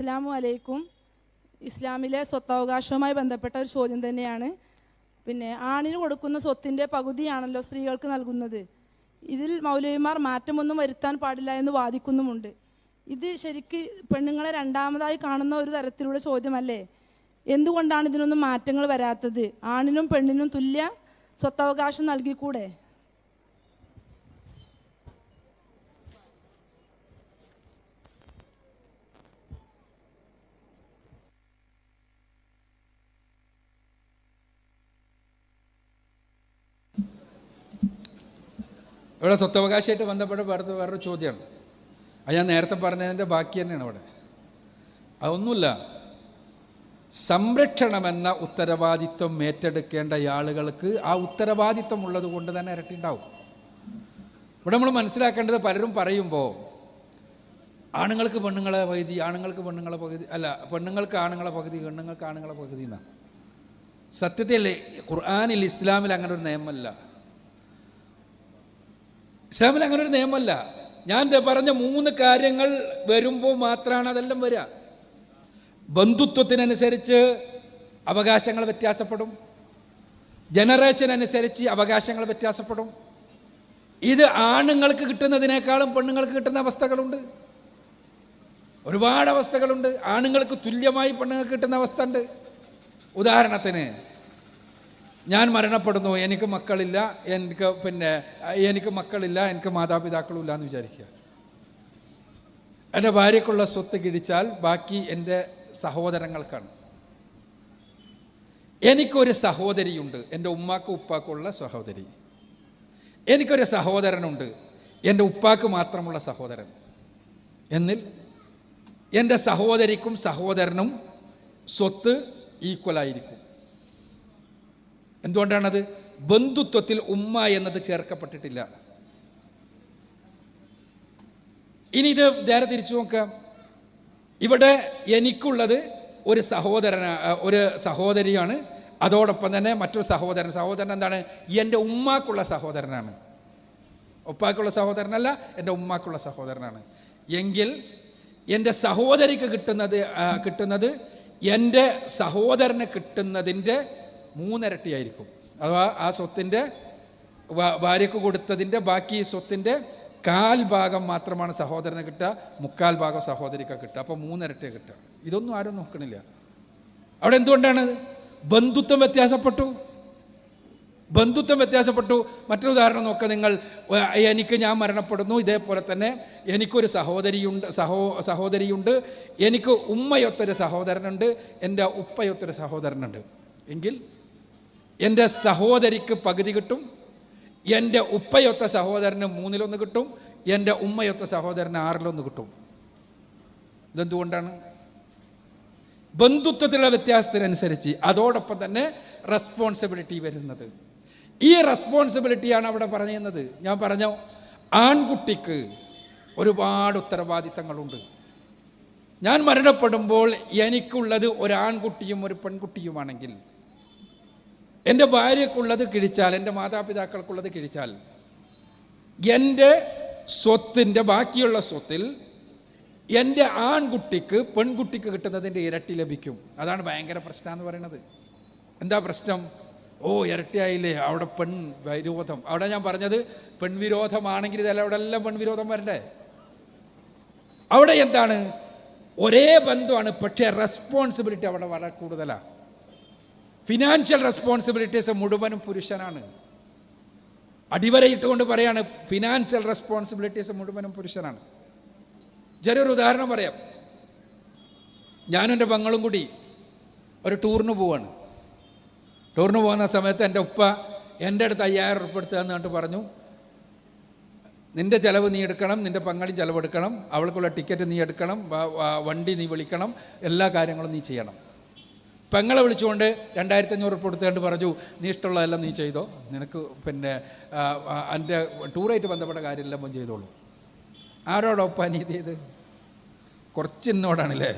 അസ്സാമു അലൈക്കും. ഇസ്ലാമിലെ സ്വത്തവകാശവുമായി ബന്ധപ്പെട്ട ഒരു ചോദ്യം തന്നെയാണ്. പിന്നെ ആണിന് കൊടുക്കുന്ന സ്വത്തിന്റെ പകുതിയാണല്ലോ സ്ത്രീകൾക്ക് നൽകുന്നത്. ഇതിൽ മൗലവിമാർ മാറ്റമൊന്നും വരുത്താൻ പാടില്ല എന്ന് വാദിക്കുന്നുമുണ്ട്. ഇത് ശരിക്ക് പെണ്ണുങ്ങളെ രണ്ടാമതായി കാണുന്ന ഒരു തരത്തിലുള്ള ചോദ്യമല്ലേ? എന്തുകൊണ്ടാണ് ഇതിനൊന്നും മാറ്റങ്ങൾ വരാത്തത്? ആണിനും പെണ്ണിനും തുല്യ സ്വത്തവകാശം നൽകിക്കൂടെ? ഇവിടെ സ്വത്തവകാശമായിട്ട് ബന്ധപ്പെട്ട വേറെ വേറൊരു ചോദ്യമാണ്. അത് ഞാൻ നേരത്തെ പറഞ്ഞതിന്റെ ബാക്കി തന്നെയാണ് അവിടെ. അതൊന്നുമില്ല. സംരക്ഷണമെന്ന ഉത്തരവാദിത്വം ഏറ്റെടുക്കേണ്ട ആളുകൾക്ക് ആ ഉത്തരവാദിത്വം ഉള്ളത് കൊണ്ട് തന്നെ ഇരട്ടി ഉണ്ടാവും. ഇവിടെ നമ്മൾ മനസ്സിലാക്കേണ്ടത് പലരും പറയുമ്പോൾ ആണുങ്ങൾക്ക് പെണ്ണുങ്ങളെ പകുതി ആണുങ്ങൾക്ക് പെണ്ണുങ്ങളെ പകുതി അല്ല പെണ്ണുങ്ങൾക്ക് ആണുങ്ങളെ പകുതി പെണ്ണുങ്ങൾക്ക് ആണുങ്ങളെ പകുതി എന്നാണ്. സത്യത്തിൽ ഖുർആാനിൽ ഇസ്ലാമിൽ അങ്ങനെ ഒരു നിയമമല്ല. ഇസ്ലാമിൽ അങ്ങനെ ഒരു നിയമമല്ല ഞാൻ പറഞ്ഞ മൂന്ന് കാര്യങ്ങൾ വരുമ്പോൾ മാത്രമാണ് അതെല്ലാം വരിക ബന്ധുത്വത്തിനനുസരിച്ച് അവകാശങ്ങൾ വ്യത്യാസപ്പെടും. ജനറേഷൻ അനുസരിച്ച് അവകാശങ്ങൾ വ്യത്യാസപ്പെടും. ഇത് ആണുങ്ങൾക്ക് കിട്ടുന്നതിനേക്കാളും പെണ്ണുങ്ങൾക്ക് കിട്ടുന്ന അവസ്ഥകളുണ്ട്. ഒരുപാട് അവസ്ഥകളുണ്ട്. ആണുങ്ങൾക്ക് തുല്യമായി പെണ്ണുങ്ങൾക്ക് കിട്ടുന്ന അവസ്ഥ ഉണ്ട്. ഉദാഹരണത്തിന് ഞാൻ മരണപ്പെടുന്നു എനിക്ക് മക്കളില്ല എനിക്ക് പിന്നെ എനിക്ക് മക്കളില്ല എനിക്ക് മാതാപിതാക്കളും ഇല്ല എന്ന് വിചാരിക്കുക. എന്റെ ഭാര്യക്കുള്ള സ്വത്ത് കിടിച്ചാൽ ബാക്കി എന്റെ സഹോദരങ്ങൾക്കാണ്. എനിക്കൊരു സഹോദരിയുണ്ട് എന്റെ ഉമ്മാക്കും ഉപ്പാക്കുള്ള സഹോദരി. എനിക്കൊരു സഹോദരനുണ്ട് എന്റെ ഉപ്പാക്ക് മാത്രമുള്ള സഹോദരൻ. എന്നിൽ എന്റെ സഹോദരിക്കും സഹോദരനും സ്വത്ത് ഈക്വലായിരിക്കും എന്തുകൊണ്ടാണത്? ബന്ധുത്വത്തിൽ ഉമ്മ എന്നത് ചേർക്കപ്പെട്ടിട്ടില്ല. ഇനി ഇത് നേരെ തിരിച്ചു നോക്കാം. ഇവിടെ എനിക്കുള്ളത് ഒരു സഹോദരന ഒരു സഹോദരിയാണ്. അതോടൊപ്പം തന്നെ മറ്റൊരു സഹോദരൻ. സഹോദരൻ എന്താണ്? എന്റെ ഉമ്മാക്കുള്ള സഹോദരനാണ്. ഉപ്പാക്കുള്ള സഹോദരനല്ല എന്റെ ഉമ്മാക്കുള്ള സഹോദരനാണ്. എങ്കിൽ എന്റെ സഹോദരിക്ക് കിട്ടുന്നത് കിട്ടുന്നത് എന്റെ സഹോദരന് കിട്ടുന്നതിന്റെ മൂന്നിരട്ടിയായിരിക്കും. അഥവാ ആ സ്വത്തിന്റെ ഭാര്യക്ക് കൊടുത്തതിന്റെ ബാക്കി സ്വത്തിന്റെ കാൽ ഭാഗം മാത്രമാണ് സഹോദരന് കിട്ടുക മുക്കാൽ ഭാഗം സഹോദരിക്ക് കിട്ടുക. അപ്പോൾ മൂന്നിരട്ടിയെ കിട്ടുക. ഇതൊന്നും ആരും നോക്കണില്ല. അവിടെ എന്തുകൊണ്ടാണ് ബന്ധുത്വം വ്യത്യാസപ്പെട്ടു. ബന്ധുത്വം വ്യത്യാസപ്പെട്ടു. മറ്റൊരു ഉദാഹരണം നോക്കുക നിങ്ങൾ. എനിക്ക് ഞാൻ മരണപ്പെടുന്നു. ഇതേപോലെ തന്നെ എനിക്കൊരു സഹോദരിയുണ്ട് സഹോ സഹോദരിയുണ്ട്. എനിക്ക് ഉമ്മയൊത്തൊരു സഹോദരനുണ്ട്. എന്റെ ഉപ്പയൊത്തൊരു സഹോദരനുണ്ട്. എങ്കിൽ എന്റെ സഹോദരിക്ക് പകുതി കിട്ടും. എന്റെ ഉപ്പയൊത്ത സഹോദരന് മൂന്നിലൊന്ന് കിട്ടും. എന്റെ ഉമ്മയൊത്ത സഹോദരന് ആറിലൊന്ന് കിട്ടും. ഇതെന്തുകൊണ്ടാണ്? ബന്ധുത്വത്തിലുള്ള വ്യത്യാസത്തിനനുസരിച്ച് അതോടൊപ്പം തന്നെ റെസ്പോൺസിബിലിറ്റി വരുന്നത്. ഈ റെസ്പോൺസിബിലിറ്റിയാണ് അവിടെ പറയുന്നത് ഞാൻ പറഞ്ഞു? ആൺകുട്ടിക്ക് ഒരുപാട് ഉത്തരവാദിത്തങ്ങളുണ്ട്. ഞാൻ മരണപ്പെടുമ്പോൾ എനിക്കുള്ളത് ഒരു ആൺകുട്ടിയും ഒരു പെൺകുട്ടിയുമാണെങ്കിൽ എന്റെ ഭാര്യക്കുള്ളത് കിഴിച്ചാൽ എന്റെ മാതാപിതാക്കൾക്കുള്ളത് കിഴിച്ചാൽ എന്റെ സ്വത്തിന്റെ ബാക്കിയുള്ള സ്വത്തിൽ എന്റെ ആൺകുട്ടിക്ക് പെൺകുട്ടിക്ക് കിട്ടുന്നതിന്റെ ഇരട്ടി ലഭിക്കും. അതാണ് ഭയങ്കര പ്രശ്നം എന്ന് പറയുന്നത്. എന്താ പ്രശ്നം? ഓ ഇരട്ടിയായില്ലേ. അവിടെ പെൺ വിരോധം. അവിടെ ഞാൻ പറഞ്ഞത് പെൺവിരോധമാണെങ്കിൽ ഇതല്ല അവിടെ എല്ലാം പെൺവിരോധം വരണ്ടേ? അവിടെ എന്താണ്? ഒരേ ബന്ധമാണ് പക്ഷേ റെസ്പോൺസിബിലിറ്റി അവിടെ വളരെ കൂടുതലാണ് ഫിനാൻഷ്യൽ റെസ്പോൺസിബിലിറ്റീസ് മുഴുവനും പുരുഷനാണ്. അടിവരയിട്ടുകൊണ്ട് പറയാണ് ഫിനാൻഷ്യൽ റെസ്പോൺസിബിലിറ്റീസ് മുഴുവനും പുരുഷനാണ്. ചെറിയൊരു ഉദാഹരണം പറയാം. ഞാനും എന്റെ പങ്ങളും കൂടി ഒരു ടൂറിന് പോവാണ്. ടൂറിന് പോകുന്ന സമയത്ത് എന്റെ ഉപ്പ എന്റെ അടുത്ത് അയ്യായിരം ഉറുപ്പ് എടുത്ത് തന്നിട്ട് പറഞ്ഞു നിന്റെ ചിലവ് നീ എടുക്കണം നിന്റെ പങ്കാളി ചിലവെടുക്കണം അവൾക്കുള്ള ടിക്കറ്റ് നീ എടുക്കണം വണ്ടി നീ വിളിക്കണം എല്ലാ കാര്യങ്ങളും നീ ചെയ്യണം. പെങ്ങളെ വിളിച്ചുകൊണ്ട് രണ്ടായിരത്തി അഞ്ഞൂറ് ഉറുപ്പ് കൊടുത്തുകൊണ്ട് പറഞ്ഞു നീ ഇഷ്ടമുള്ളതെല്ലാം നീ ചെയ്തോ? നിനക്ക് പിന്നെ എന്റെ ടൂറായിട്ട് ബന്ധപ്പെട്ട കാര്യമെല്ലാം പോയി ചെയ്തോളൂ. ആരോടൊപ്പം അനീതി ചെയ്ത് കുറച്ച് എന്നോടാണല്ലേ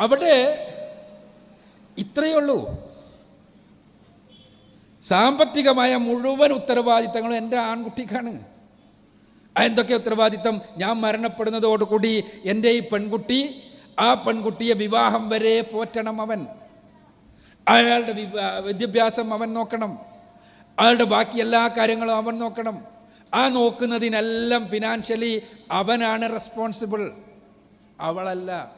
അവിടെ ഇത്രയേ ഉള്ളൂ. സാമ്പത്തികമായ മുഴുവൻ ഉത്തരവാദിത്തങ്ങളും എന്റെ ആൺകുട്ടിക്കാണ്. എന്തൊക്കെ ഉത്തരവാദിത്തം? ഞാൻ മരണപ്പെടുന്നതോടുകൂടി എന്റെ ഈ പെൺകുട്ടി ആ പെൺകുട്ടിയെ വിവാഹം വരെ പോറ്റണം അവൻ. അയാളുടെ വിദ്യാഭ്യാസം അവൻ നോക്കണം. അയാളുടെ ബാക്കി എല്ലാ കാര്യങ്ങളും അവൻ നോക്കണം. ആ നോക്കുന്നതിനെല്ലാം ഫിനാൻഷ്യലി അവനാണ് റെസ്പോൺസിബിൾ അവളല്ല.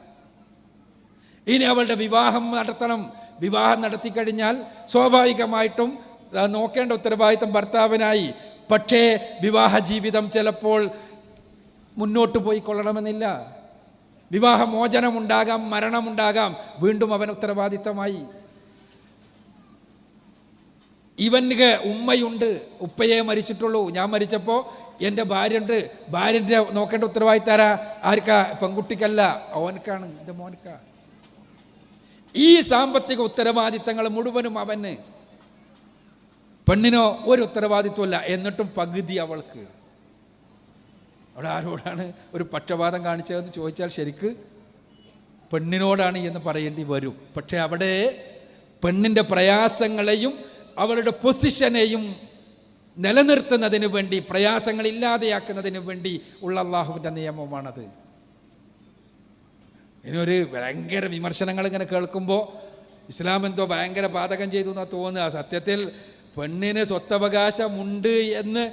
ഇനി അവളുടെ വിവാഹം നടത്തണം. വിവാഹം നടത്തി കഴിഞ്ഞാൽ സ്വാഭാവികമായിട്ടും നോക്കേണ്ട ഉത്തരവാദിത്തം ഭർത്താവിനായി. പക്ഷേ വിവാഹ ജീവിതം ചിലപ്പോൾ മുന്നോട്ട് പോയി കൊള്ളണമെന്നില്ല വിവാഹമോചനമുണ്ടാകാം മരണമുണ്ടാകാം വീണ്ടും അവൻ ഉത്തരവാദിത്തമായി. ഇവന് ഉമ്മയുണ്ട് ഉപ്പയെ മരിച്ചിട്ടുള്ളൂ. ഞാൻ മരിച്ചപ്പോൾ എന്റെ ഭാര്യയുണ്ട്. ഭാര്യന്റെ നോക്കേണ്ട ഉത്തരവാദിത്താരാ? ആർക്കാ? പെൺകുട്ടിക്കല്ല. ഓനക്കാണ് എന്റെ മോനക്ക ഈ സാമ്പത്തിക ഉത്തരവാദിത്തങ്ങൾ മുഴുവനും അവന്. പെണ്ണിനോ ഒരു ഉത്തരവാദിത്വമല്ല. എന്നിട്ടും പകുതി അവൾക്ക്. അവിടെ ആരോടാണ് ഒരു പക്ഷപാതം കാണിച്ചതെന്ന് ചോദിച്ചാൽ ശരിക്ക് പെണ്ണിനോടാണ് എന്ന് പറയേണ്ടി വരും. പക്ഷെ അവിടെ പെണ്ണിന്റെ പ്രയാസങ്ങളെയും അവളുടെ പൊസിഷനെയും നിലനിർത്തുന്നതിന് വേണ്ടി പ്രയാസങ്ങൾ ഇല്ലാതെയാക്കുന്നതിന് വേണ്ടി ഉള്ള അള്ളാഹുവിന്റെ നിയമമാണത്. ഇനിയൊരു ഭയങ്കര വിമർശനങ്ങൾ ഇങ്ങനെ കേൾക്കുമ്പോൾ ഇസ്ലാം എന്തോ ഭയങ്കര പാതകം ചെയ്തു എന്നാണ് തോന്നുക. സത്യത്തിൽ പെണ്ണിന് സ്വത്തവകാശമുണ്ട് എന്ന്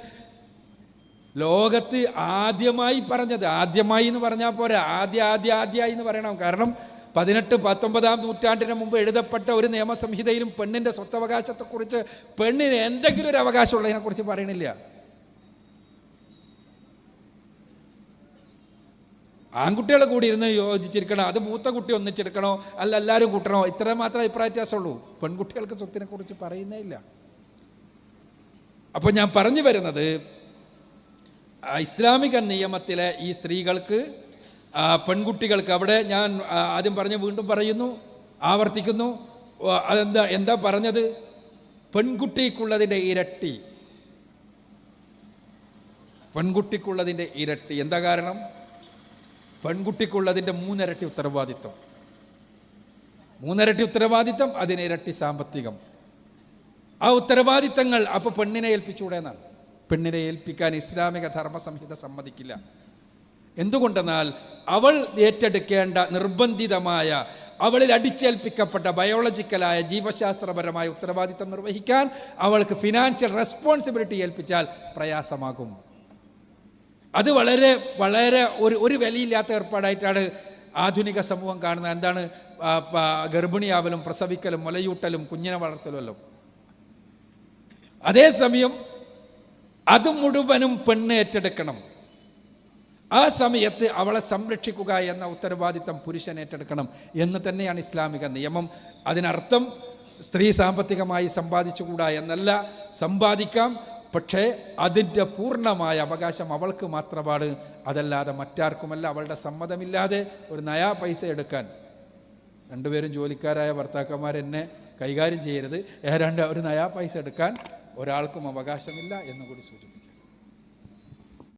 ലോകത്ത് ആദ്യമായി പറഞ്ഞത് ആദ്യമായി എന്ന് പറഞ്ഞാൽ പോരാ ആദ്യ ആദ്യ ആദ്യമായി എന്ന് പറയണം. കാരണം പതിനെട്ട് പത്തൊമ്പതാം നൂറ്റാണ്ടിന് മുമ്പ് എഴുതപ്പെട്ട ഒരു നിയമസംഹിതയിലും പെണ്ണിന്റെ സ്വത്തവകാശത്തെക്കുറിച്ച് പെണ്ണിന് എന്തെങ്കിലും ഒരു അവകാശമുള്ളതിനെ കുറിച്ച് പറയണില്ല. ആൺകുട്ടികൾ കൂടി ഇരുന്ന് യോജിച്ചിരിക്കണോ? അത് മൂത്ത കുട്ടി ഒന്നിച്ചെടുക്കണോ? അല്ല എല്ലാവരും കൂട്ടണോ? ഇത്ര മാത്രമേ അഭിപ്രായ വ്യത്യാസമുള്ളൂ പെൺകുട്ടികൾക്ക് സ്വത്തിനെ കുറിച്ച് പറയുന്നേ ഇല്ല. അപ്പോൾ ഞാൻ പറഞ്ഞു വരുന്നത് ഇസ്ലാമിക നിയമത്തിലെ ഈ സ്ത്രീകൾക്ക് പെൺകുട്ടികൾക്ക് അവിടെ ഞാൻ ആദ്യം പറഞ്ഞ് വീണ്ടും പറയുന്നു ആവർത്തിക്കുന്നു. അതെന്താ എന്താ പറഞ്ഞത്? പെൺകുട്ടിക്കുള്ളതിന്റെ ഇരട്ടി. പെൺകുട്ടിക്കുള്ളതിന്റെ ഇരട്ടി. എന്താ കാരണം? പെൺകുട്ടിക്കുള്ളതിന്റെ മൂന്നിരട്ടി ഉത്തരവാദിത്വം. മൂന്നിരട്ടി ഉത്തരവാദിത്വം അതിന് ഇരട്ടി സാമ്പത്തികം. ആ ഉത്തരവാദിത്തങ്ങൾ അപ്പോൾ പെണ്ണിനെ ഏൽപ്പിച്ചുകൂടെ എന്നാണ്? പെണ്ണിനെ ഏൽപ്പിക്കാൻ ഇസ്ലാമിക ധർമ്മസംഹിത സമ്മതിക്കില്ല. എന്തുകൊണ്ടെന്നാൽ അവൾ ഏറ്റെടുക്കേണ്ട നിർബന്ധിതമായ അവളിൽ അടിച്ചേൽപ്പിക്കപ്പെട്ട ബയോളജിക്കലായ ജീവശാസ്ത്രപരമായ ഉത്തരവാദിത്തം നിർവഹിക്കാൻ അവൾക്ക് ഫിനാൻഷ്യൽ റെസ്പോൺസിബിലിറ്റി ഏൽപ്പിച്ചാൽ പ്രയാസമാകും. അത് വളരെ വളരെ ഒരു ഒരു വിലയില്ലാത്ത ഏർപ്പാടായിട്ടാണ് ആധുനിക സമൂഹം കാണുന്നത്. എന്താണ്? ഗർഭിണിയാവലും പ്രസവിക്കലും മുലയൂട്ടലും കുഞ്ഞിനെ വളർത്തലും അതേസമയം അത് മുഴുവനും പെണ്ണ് ഏറ്റെടുക്കണം ആ സമയത്ത് അവളെ സംരക്ഷിക്കുക എന്ന ഉത്തരവാദിത്തം പുരുഷൻ ഏറ്റെടുക്കണം എന്ന് തന്നെയാണ് ഇസ്ലാമിക നിയമം. അതിനർത്ഥം സ്ത്രീ സാമ്പത്തികമായി സമ്പാദിച്ചുകൂടാ എന്നല്ല സമ്പാദിക്കാം പക്ഷേ അതിന്റെ പൂർണമായ അവകാശം അവൾക്ക് മാത്രമാണ്. അതല്ലാതെ മറ്റാർക്കുമല്ല അവളുടെ സമ്മതമില്ലാതെ ഒരു നയാ പൈസ എടുക്കാൻ. രണ്ടുപേരും ജോലിക്കാരായ ഭർത്താക്കന്മാരെന്നെ കൈകാര്യം ചെയ്യരുത്. ഏതാണ്ട് ഒരു നയാ പൈസ എടുക്കാൻ ഒരാൾക്കും അവകാശമില്ല എന്നുകൂടി സൂചിപ്പിക്കും